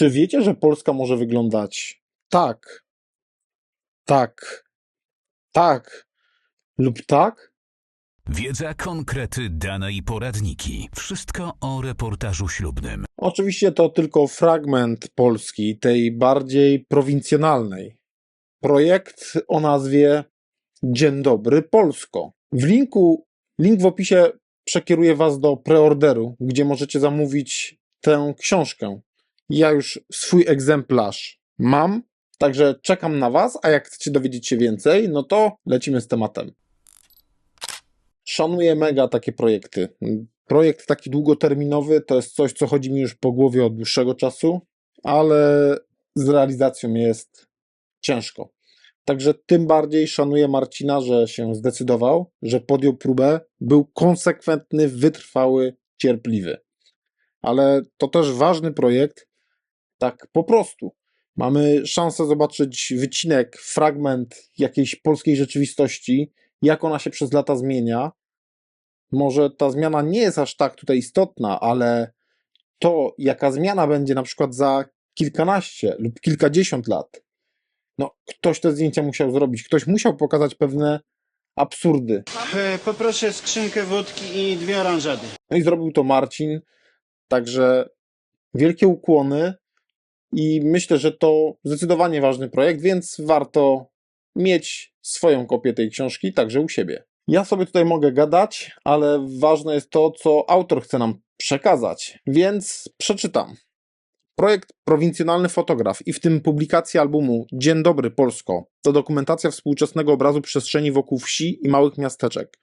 Czy wiecie, że Polska może wyglądać tak, tak, tak lub tak? Wiedza, konkrety, dane i poradniki. Wszystko o reportażu ślubnym. Oczywiście to tylko fragment Polski, tej bardziej prowincjonalnej. Projekt o nazwie Dzień dobry Polsko. W linku, link w opisie przekieruje Was do preorderu, gdzie możecie zamówić tę książkę. Ja już swój egzemplarz mam, także czekam na Was, a jak chcecie dowiedzieć się więcej, no to lecimy z tematem. Szanuję mega takie projekty. Projekt taki długoterminowy to jest coś, co chodzi mi już po głowie od dłuższego czasu, ale z realizacją jest ciężko. Także tym bardziej szanuję Marcina, że się zdecydował, że podjął próbę, był konsekwentny, wytrwały, cierpliwy. Ale to też ważny projekt, tak po prostu. Mamy szansę zobaczyć wycinek, fragment jakiejś polskiej rzeczywistości, jak ona się przez lata zmienia. Może ta zmiana nie jest aż tak tutaj istotna, ale to, jaka zmiana będzie na przykład za kilkanaście lub kilkadziesiąt lat, no, ktoś te zdjęcia musiał zrobić, ktoś musiał pokazać pewne absurdy. E, Poproszę skrzynkę wódki i dwie oranżady. No i zrobił to Marcin, także wielkie ukłony i myślę, że to zdecydowanie ważny projekt, więc warto mieć swoją kopię tej książki także u siebie. Ja sobie tutaj mogę gadać, ale ważne jest to, co autor chce nam przekazać, więc przeczytam. Projekt Prowincjonalny Fotograf i w tym publikacja albumu Dzień dobry Polsko to dokumentacja współczesnego obrazu przestrzeni wokół wsi i małych miasteczek.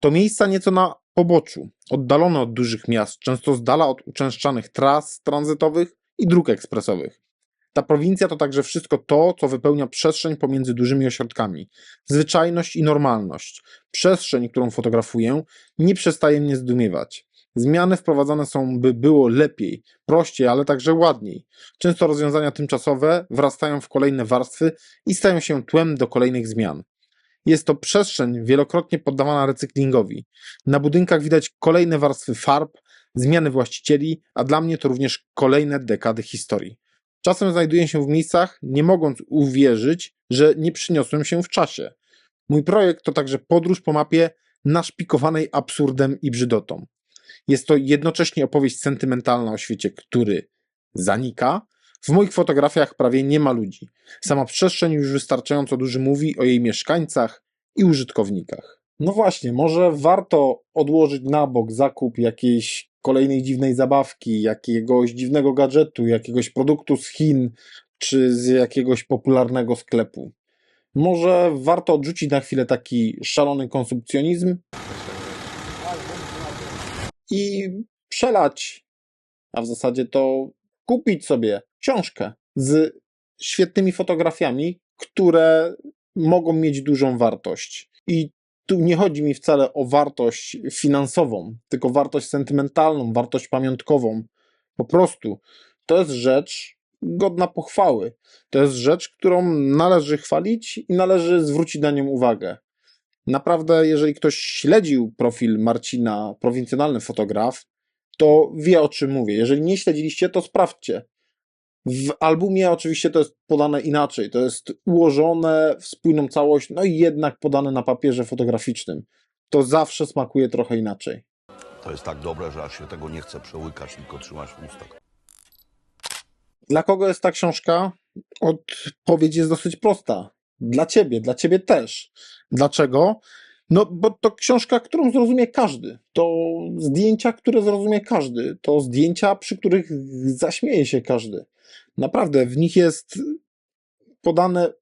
To miejsca nieco na poboczu, oddalone od dużych miast, często z dala od uczęszczanych tras tranzytowych i dróg ekspresowych. Ta prowincja to także wszystko to, co wypełnia przestrzeń pomiędzy dużymi ośrodkami. Zwyczajność i normalność. Przestrzeń, którą fotografuję, nie przestaje mnie zdumiewać. Zmiany wprowadzane są, by było lepiej, prościej, ale także ładniej. Często rozwiązania tymczasowe wrastają w kolejne warstwy i stają się tłem do kolejnych zmian. Jest to przestrzeń wielokrotnie poddawana recyklingowi. Na budynkach widać kolejne warstwy farb, zmiany właścicieli, a dla mnie to również kolejne dekady historii. Czasem znajduję się w miejscach, nie mogąc uwierzyć, że nie przyniosłem się w czasie. Mój projekt to także podróż po mapie naszpikowanej absurdem i brzydotą. Jest to jednocześnie opowieść sentymentalna o świecie, który zanika. W moich fotografiach prawie nie ma ludzi. Sama przestrzeń już wystarczająco dużo mówi o jej mieszkańcach i użytkownikach. No właśnie, może warto odłożyć na bok zakup jakiejś kolejnej dziwnej zabawki, jakiegoś dziwnego gadżetu, jakiegoś produktu z Chin czy z jakiegoś popularnego sklepu. Może warto odrzucić na chwilę taki szalony konsumpcjonizm i przelać, a w zasadzie to kupić sobie książkę z świetnymi fotografiami, które mogą mieć dużą wartość. I tu nie chodzi mi wcale o wartość finansową, tylko wartość sentymentalną, wartość pamiątkową. Po prostu to jest rzecz godna pochwały. To jest rzecz, którą należy chwalić i należy zwrócić na nią uwagę. Naprawdę, jeżeli ktoś śledził profil Marcina, prowincjonalny fotograf, to wie o czym mówię. Jeżeli nie śledziliście, to sprawdźcie. W albumie oczywiście to jest podane inaczej. To jest ułożone w spójną całość, no i jednak podane na papierze fotograficznym. To zawsze smakuje trochę inaczej. To jest tak dobre, że aż się tego nie chce przełykać, tylko trzymać w ustach. Dla kogo jest ta książka? Odpowiedź jest dosyć prosta. Dla ciebie, dla ciebie też. Dlaczego? No, bo to książka, którą zrozumie każdy. To zdjęcia, które zrozumie każdy. To zdjęcia, przy których zaśmieje się każdy. Naprawdę, w nich jest podane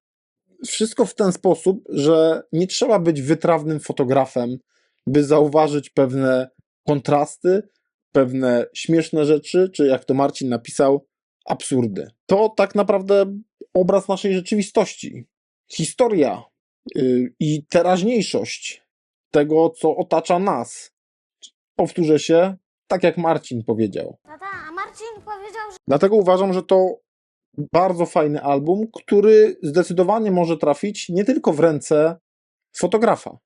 wszystko w ten sposób, że nie trzeba być wytrawnym fotografem, by zauważyć pewne kontrasty, pewne śmieszne rzeczy, czy jak to Marcin napisał, absurdy. To tak naprawdę obraz naszej rzeczywistości. Historia yy, i teraźniejszość tego, co otacza nas. Powtórzę się, tak jak Marcin powiedział. Tata, a Marcin powiedział, że Dlatego uważam, że to bardzo fajny album, który zdecydowanie może trafić nie tylko w ręce fotografa,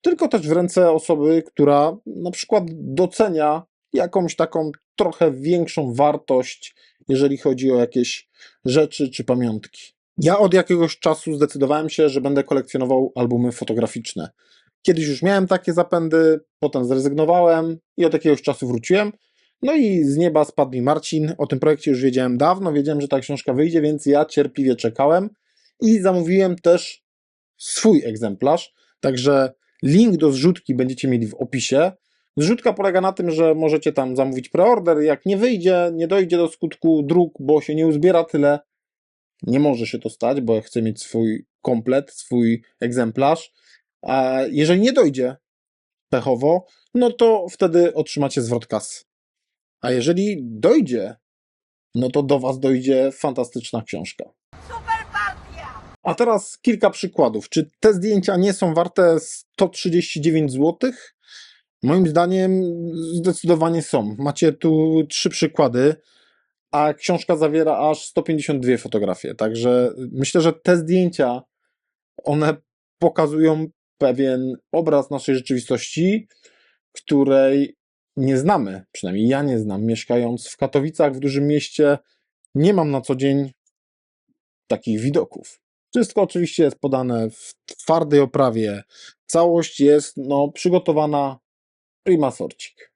tylko też w ręce osoby, która na przykład docenia jakąś taką trochę większą wartość jeżeli chodzi o jakieś rzeczy czy pamiątki. Ja od jakiegoś czasu zdecydowałem się, że będę kolekcjonował albumy fotograficzne. Kiedyś już miałem takie zapędy, potem zrezygnowałem i od jakiegoś czasu wróciłem. No i z nieba spadł mi Marcin. O tym projekcie już wiedziałem dawno, wiedziałem, że ta książka wyjdzie, więc ja cierpliwie czekałem i zamówiłem też swój egzemplarz. Także link do zrzutki będziecie mieli w opisie. Zrzutka polega na tym, że możecie tam zamówić preorder. Jak nie wyjdzie, nie dojdzie do skutku druk, bo się nie uzbiera tyle, nie może się to stać, bo chcę mieć swój komplet, swój egzemplarz. A jeżeli nie dojdzie pechowo, no to wtedy otrzymacie zwrot kasy. A jeżeli dojdzie, no to do Was dojdzie fantastyczna książka. A teraz kilka przykładów. Czy te zdjęcia nie są warte 139 zł? Moim zdaniem zdecydowanie są. Macie tu trzy przykłady, a książka zawiera aż 152 fotografie. Także myślę, że te zdjęcia one pokazują pewien obraz naszej rzeczywistości, której nie znamy, przynajmniej ja nie znam. Mieszkając w Katowicach, w dużym mieście, nie mam na co dzień takich widoków. Wszystko oczywiście jest podane w twardej oprawie. Całość jest no, przygotowana prima sorcik.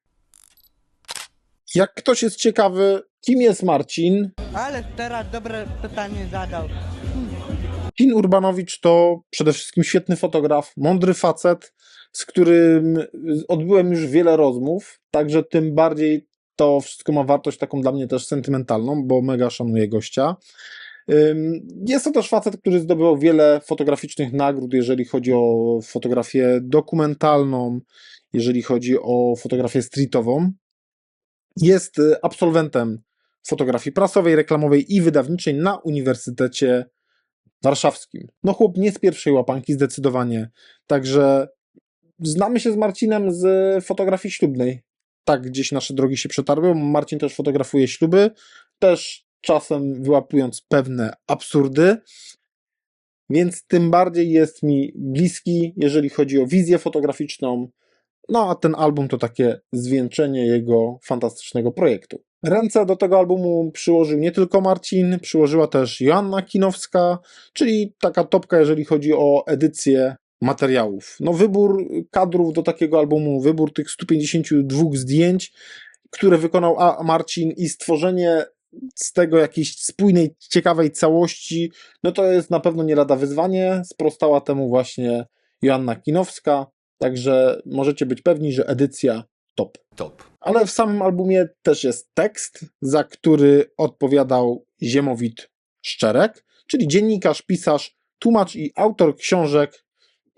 Jak ktoś jest ciekawy, kim jest Marcin, Ale teraz dobre pytanie zadał. Kin Urbanowicz to przede wszystkim świetny fotograf, mądry facet, z którym odbyłem już wiele rozmów, także tym bardziej to wszystko ma wartość taką dla mnie też sentymentalną, bo mega szanuję gościa. Jest to też facet, który zdobywał wiele fotograficznych nagród, jeżeli chodzi o fotografię dokumentalną, jeżeli chodzi o fotografię streetową. Jest y, absolwentem fotografii prasowej, reklamowej i wydawniczej na Uniwersytecie Warszawskim. No chłop nie z pierwszej łapanki, zdecydowanie. Także znamy się z Marcinem z fotografii ślubnej. Tak gdzieś nasze drogi się przetarły. Marcin też fotografuje śluby, też czasem wyłapując pewne absurdy. Więc tym bardziej jest mi bliski, jeżeli chodzi o wizję fotograficzną. No a ten album to takie zwieńczenie jego fantastycznego projektu. Ręce do tego albumu przyłożył nie tylko Marcin, przyłożyła też Joanna Kinowska, czyli taka topka, jeżeli chodzi o edycję materiałów. No wybór kadrów do takiego albumu, wybór tych 152 zdjęć, które wykonał A- Marcin i stworzenie z tego jakiejś spójnej, ciekawej całości, no to jest na pewno nie lada wyzwanie. Sprostała temu właśnie Joanna Kinowska, także możecie być pewni, że edycja top. Top. Ale w samym albumie też jest tekst, za który odpowiadał Ziemowit Szczerek, czyli dziennikarz, pisarz, tłumacz i autor książek.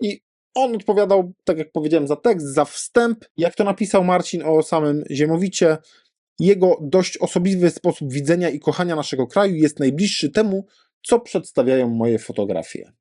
I on odpowiadał, tak jak powiedziałem, za tekst, za wstęp. Jak to napisał Marcin o samym Ziemowicie, jego dość osobliwy sposób widzenia i kochania naszego kraju jest najbliższy temu, co przedstawiają moje fotografie.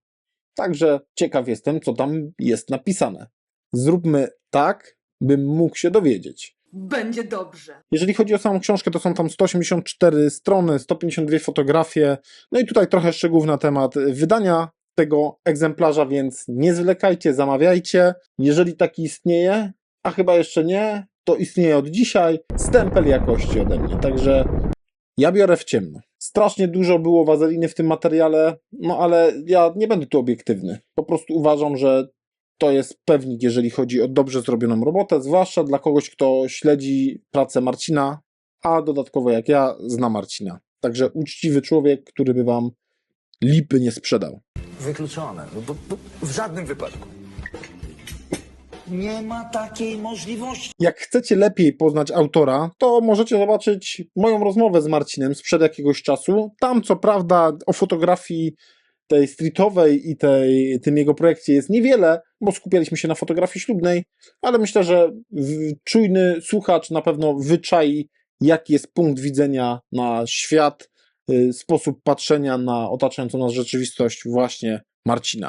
Także ciekaw jestem, co tam jest napisane. Zróbmy tak, bym mógł się dowiedzieć. Będzie dobrze. Jeżeli chodzi o samą książkę, to są tam 184 strony, 152 fotografie. No i tutaj trochę szczegółów na temat wydania tego egzemplarza, więc nie zwlekajcie, zamawiajcie. Jeżeli taki istnieje, a chyba jeszcze nie, to istnieje od dzisiaj. Stempel jakości ode mnie. Także ja biorę w ciemno. Strasznie dużo było wazeliny w tym materiale, no ale ja nie będę tu obiektywny. Po prostu uważam, że to jest pewnik, jeżeli chodzi o dobrze zrobioną robotę, zwłaszcza dla kogoś, kto śledzi pracę Marcina, a dodatkowo jak ja zna Marcina. Także uczciwy człowiek, który by wam lipy nie sprzedał. Wykluczone. No bo, bo w żadnym wypadku. Nie ma takiej możliwości. Jak chcecie lepiej poznać autora, to możecie zobaczyć moją rozmowę z Marcinem sprzed jakiegoś czasu. Tam, co prawda, o fotografii tej streetowej i tej, tym jego projekcie jest niewiele, bo skupialiśmy się na fotografii ślubnej, ale myślę, że czujny słuchacz na pewno wyczai, jaki jest punkt widzenia na świat, y, sposób patrzenia na otaczającą nas rzeczywistość właśnie Marcina.